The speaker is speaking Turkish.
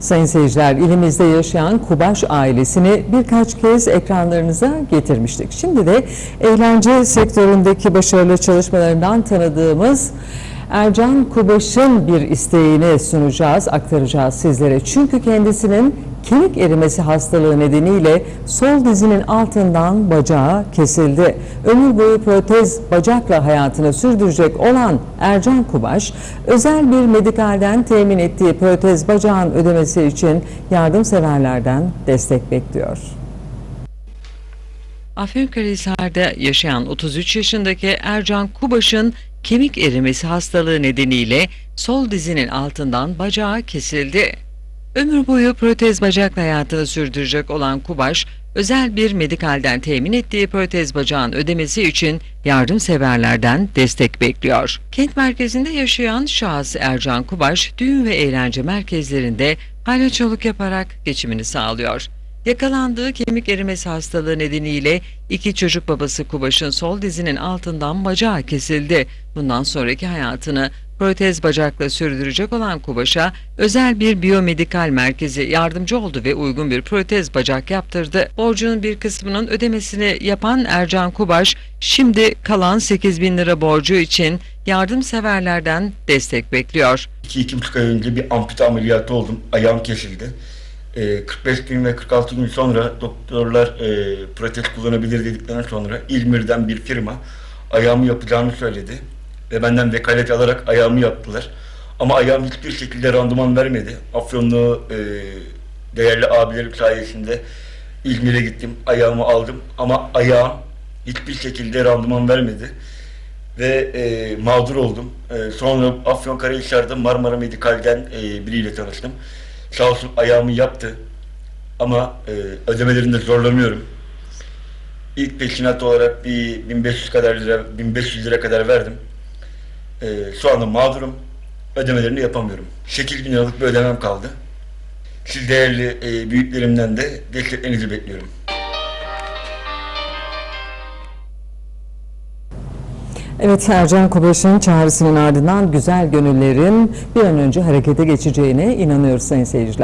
Sayın seyirciler, ilimizde yaşayan Kubaş ailesini birkaç kez ekranlarınıza getirmiştik. Şimdi de eğlence sektöründeki başarılı çalışmalarından tanıdığımız Ercan Kubaş'ın bir isteğini sunacağız, aktaracağız sizlere. Çünkü kendisinin kemik erimesi hastalığı nedeniyle sol dizinin altından bacağı kesildi. Ömür boyu protez bacakla hayatını sürdürecek olan Ercan Kubaş, özel bir medikalden temin ettiği protez bacağın ödemesi için yardımseverlerden destek bekliyor. Afyonkarahisar'da yaşayan 33 yaşındaki Ercan Kubaş'ın kemik erimesi hastalığı nedeniyle sol dizinin altından bacağı kesildi. Ömür boyu protez bacakla hayatını sürdürecek olan Kubaş, özel bir medikalden temin ettiği protez bacağın ödemesi için yardımseverlerden destek bekliyor. Kent merkezinde yaşayan şahıs Ercan Kubaş, düğün ve eğlence merkezlerinde paylaşçılık yaparak geçimini sağlıyor. Yakalandığı kemik erimesi hastalığı nedeniyle iki çocuk babası Kubaş'ın sol dizinin altından bacağı kesildi. Bundan sonraki hayatını protez bacakla sürdürecek olan Kubaş'a özel bir biyomedikal merkezi yardımcı oldu ve uygun bir protez bacak yaptırdı. Borcunun bir kısmının ödemesini yapan Ercan Kubaş, şimdi kalan 8 bin lira borcu için yardımseverlerden destek bekliyor. 2-2,5 ay önce bir ampute ameliyatı oldum. Ayağım kesildi. Ee, 45 gün ve 46 gün sonra doktorlar e, protez kullanabilir dedikten sonra İzmir'den bir firma ayağımı yapacağını söyledi. Ve benden vekalet alarak ayağımı yaptılar. Ama ayağım hiçbir şekilde randıman vermedi. Afyonlu e, değerli abilerim sayesinde İzmir'e gittim. Ayağımı aldım. Ama ayağım hiçbir şekilde randıman vermedi ve e, mağdur oldum. E, sonra Afyonkarahisar'da Marmara Medikal'den e, biriyle tanıştım. Sağ olsun ayağımı yaptı ama e, ödemelerinde zorlanıyorum. İlk peşinat olarak bir 1500 kadar lira, 1500 lira kadar verdim. E, şu anda mağdurum. Ödemelerini yapamıyorum. 8 bin liralık bir ödemem kaldı. Siz değerli e, büyüklerimden de desteklerinizi bekliyorum. Evet Ercan Kubaş'ın çağrısının ardından güzel gönüllerin bir an önce harekete geçeceğine inanıyoruz sayın seyirciler.